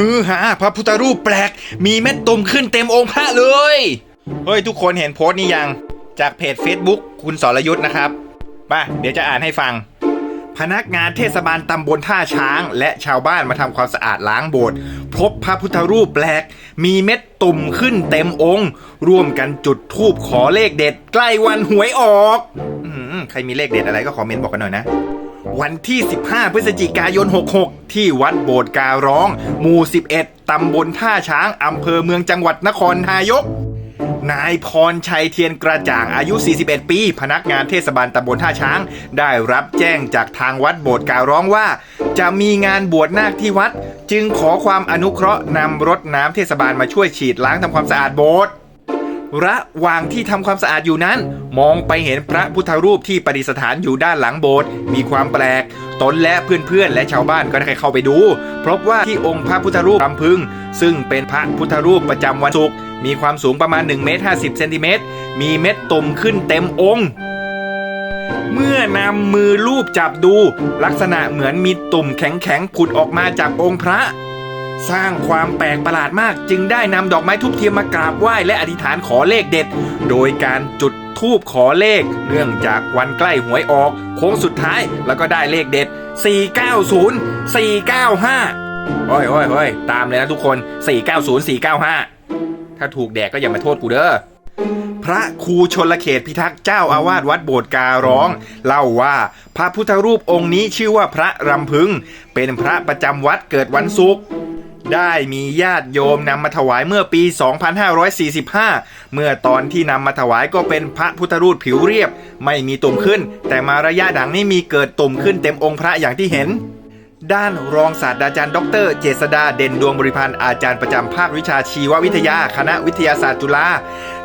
ฮือฮาพระพุทธรูปแปลก มีเม็ดตุ่มขึ้นเต็มองค์พระเลย เฮ้ย ทุกคนเห็นโพสต์นี้ยัง จากเพจ Facebook คุณสรยุทธ์นะครับป่ะเดี๋ยวจะอ่านให้ฟัง พนักงานเทศบาลตำบลท่าช้าง และชาวบ้านมาทำความสะอาดล้างโบสถ์พบพระพุทธรูปแปลก มีเม็ดตุ่มขึ้นเต็มองค์ ร่วมกันจุดธูปขอเลขเด็ด ใกล้วันหวยออกอืมใครมีเลขเด็ดอะไรก็คอมเมนต์บอกกันหน่อยนะ วันที่ 15 พฤศจิกายน 66 ที่วัดโบสถ์การ้อง หมู่ 11 ตำบลท่าช้าง อำเภอเมืองจังหวัดนครนายก นายพรชัยเทียนกระจ่างอายุ 41 ปี พนักงานเทศบาลตำบลท่าช้าง ได้รับแจ้งจากทางวัดโบสถ์การ้องว่า จะมีงานบวชนาคที่วัด จึงขอความอนุเคราะห์นำรถน้ำเทศบาลมาช่วยฉีดล้างทำความสะอาดโบสถ์ ระหว่างที่ทำความสะอาดอยู่นั้น มองไปเห็นพระพุทธรูปที่ประดิษฐานอยู่ด้านหลังโบสถ์มีความแปลก ตนและเพื่อนๆ และชาวบ้านก็ได้เข้าไปดูพบว่าที่องค์พระพุทธรูปลำพึง ซึ่งเป็นพระพุทธรูปประจำวันศุกร์มีความสูงประมาณ1เมตร50เซนติเมตรมีเม็ดตุ่มขึ้นเต็มองค์เมื่อนำมือลูบจับดู ลักษณะเหมือนมีตุ่มแข็งๆผุดออกมาจากองค์พระ สร้างความแปลกประหลาดมากจึงได้นำดอกไม้ทุบเทียนมากราบไหว้และอธิษฐานขอเลขเด็ด โดยการจุดทูบขอเลข เนื่องจากวันใกล้หวยออก โค้งสุดท้ายแล้วก็ได้เลขเด็ด 490 495 โอ้ยโอ้ยโอ้ยตามเลยนะทุกคน 490 495 ถ้าถูกแดกก็อย่ามาโทษกูเด้อพระครูชนลเขตพิทักษ์เจ้าอาวาสวัดโบสถ์การร้อง เล่าว่าพระพุทธรูปองค์นี้ชื่อว่าพระรำพึง เป็นพระประจำวัดเกิดวันศุกร์ ได้มีญาติโยมนำมาถวายเมื่อปี 2545 เมื่อตอนที่นำมาถวายก็เป็นพระพุทธรูปผิวเรียบ ไม่มีตุ่มขึ้น แต่มาระยะดังนี้มีเกิดตุ่มขึ้นเต็มองค์พระอย่างที่เห็นด้านรองศาสตราจารย์ดร เจษดาเด่นดวงบริพันธ์อาจารย์ประจำภาควิชาชีววิทยาคณะวิทยาศาสตร์จุฬา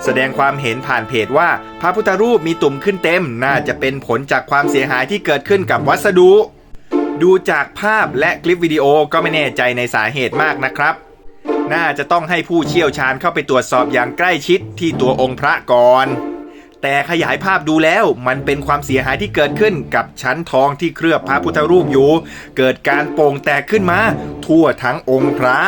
แสดงความเห็นผ่านเพจว่า พระพุทธรูปมีตุ่มขึ้นเต็ม น่าจะเป็นผลจากความเสียหายที่เกิดขึ้นกับวัสดุ ดูจากภาพและคลิปวิดีโอก็ไม่แน่ใจในสาเหตุมากนะครับ น่าจะต้องให้ผู้เชี่ยวชาญเข้าไปตรวจสอบอย่างใกล้ชิดที่ตัวองค์พระก่อน แต่ขยายภาพดูแล้วมันเป็นความเสียหายที่เกิดขึ้นกับชั้นทองที่เคลือบพระพุทธรูปอยู่ เกิดการโป่งแตกขึ้นมา ทั่วทั้งองค์พระ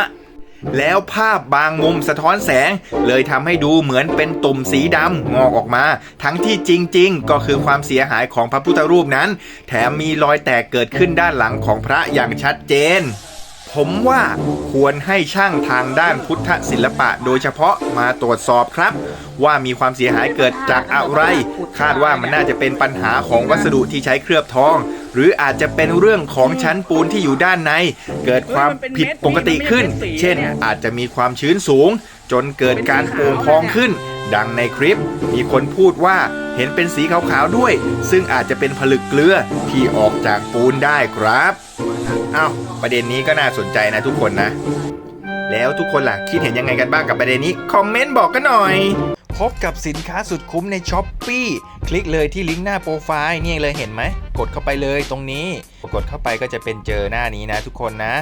แล้วภาพบางมุมสะท้อนแสง เลยทำให้ดูเหมือนเป็นตุ่มสีดำงอกออกมา ทั้งที่จริง ๆ ก็คือความเสียหายของพระพุทธรูปนั้น แถมมีรอยแตกเกิดขึ้นด้านหลังของพระอย่างชัดเจนผมว่าควรให้ช่างทางด้านพุทธศิลปะโดยเฉพาะมาตรวจสอบครับ ว่ามีความเสียหายเกิดจากอะไร คาดว่ามันน่าจะเป็นปัญหาของวัสดุที่ใช้เคลือบทอง หรืออาจจะเป็นเรื่องของชั้นปูนที่อยู่ด้านใน เกิดความผิดปกติขึ้น เช่น อาจจะมีความชื้นสูง จนเกิดการป่งพองขึ้น ดังในคลิป มีคนพูดว่าเห็นเป็นสีขาวๆด้วย ซึ่งอาจจะเป็นผลึกเกลือที่ออกจากปูนได้ครับอ้าวประเด็นนี้ก็น่าสนใจนะทุกคนนะ แล้วทุกคนล่ะคิดเห็นยังไงกันบ้างกับประเด็นนี้ คอมเมนต์บอกกันหน่อย พบกับสินค้าสุดคุ้มในช้อปปีคลิกเลยที่ลิงก์หน้าโปรไฟล์นี่เลยเห็นไหม กดเข้าไปเลยตรงนี้ กดเข้าไปก็จะเป็นเจอหน้านี้นะทุกคนนะ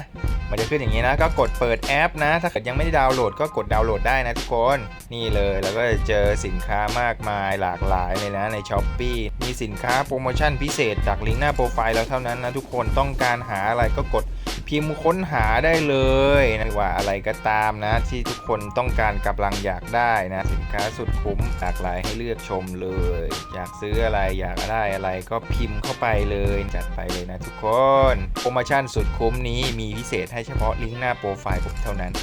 มันจะขึ้นอย่างนี้นะ ก็กดเปิดแอปนะ ถ้าเกิดยังไม่ได้ดาวน์โหลดก็กดดาวน์โหลดได้นะทุกคน นี่เลยแล้วก็จะเจอสินค้ามากมายหลากหลายเลยนะในช้อปปีมีสินค้าโปรโมชั่นพิเศษจากลิงก์หน้าโปรไฟล์แล้วเท่านั้นนะทุกคนต้องการหาอะไรก็กด พิมพ์ค้นหาได้เลยนะว่าอะไรก็ตามนะ ที่ทุกคนต้องการกำลังอยากได้นะ สินค้าสุดคุ้มหลากหลายให้เลือกชมเลย อยากซื้ออะไรอยากได้อะไรก็พิมพ์เข้าไปเลยจัดไปเลยนะทุกคน โปรโมชั่นสุดคุ้มนี้มีพิเศษให้เฉพาะลิงก์หน้าโปรไฟล์ผมเท่านั้น